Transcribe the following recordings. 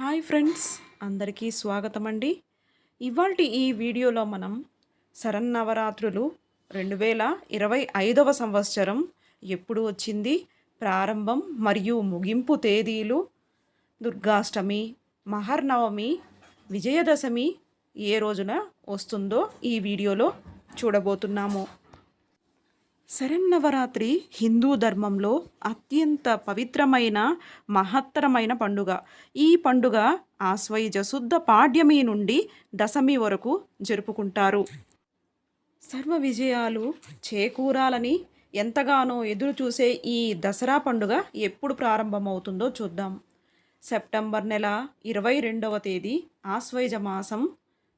Hi friends అందరికీ స్వాగతం అండి ఇవాళ ఈ వీడియోలో మనం శరన్నవరాత్రులు రెండు వేల ఇరవై ఐదవ సంవత్సరం ఎప్పుడు వచ్చింది ప్రారంభం మరియు ముగింపు తేదీలు దుర్గాష్టమి మహర్నవమి విజయదశమి ఏ రోజున వస్తుందో ఈ వీడియోలో చూడబోతున్నాము. శరన్నవరాత్రి హిందూ ధర్మంలో అత్యంత పవిత్రమైన మహత్తరమైన పండుగ. ఈ పండుగ ఆశ్వయుజ శుద్ధ పాడ్యమి నుండి దశమి వరకు జరుపుకుంటారు. సర్వ విజయాలు చేకూరాలని ఎంతగానో ఎదురు చూసే ఈ దసరా పండుగ ఎప్పుడు ప్రారంభమవుతుందో చూద్దాం. సెప్టెంబర్ నెల ఇరవై రెండవ తేదీ ఆశ్వయుజ మాసం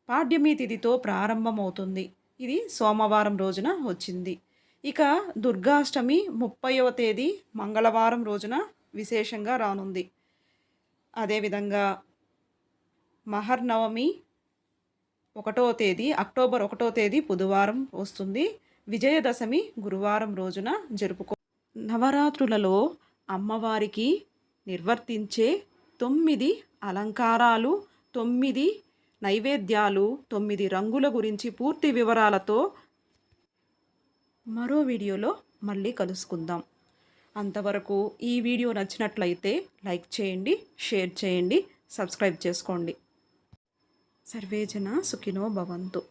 పాడ్యమి తిథితో ప్రారంభమవుతుంది. ఇది సోమవారం రోజున వచ్చింది. ఇక దుర్గాష్టమి ముప్పైవ తేదీ మంగళవారం రోజున విశేషంగా రానుంది. అదేవిధంగా మహర్నవమి ఒకటో తేదీ అక్టోబర్ ఒకటో తేదీ బుధవారం వస్తుంది. విజయదశమి గురువారం రోజున జరుపుకో నవరాత్రులలో అమ్మవారికి నిర్వర్తించే తొమ్మిది అలంకారాలు తొమ్మిది నైవేద్యాలు తొమ్మిది రంగుల గురించి పూర్తి వివరాలతో మరో వీడియోలో మళ్ళీ కలుసుకుందాం. అంతవరకు ఈ వీడియో నచ్చినట్లయితే లైక్ చేయండి షేర్ చేయండి సబ్స్క్రైబ్ చేసుకోండి. సర్వేజన సుఖినో భవంతు.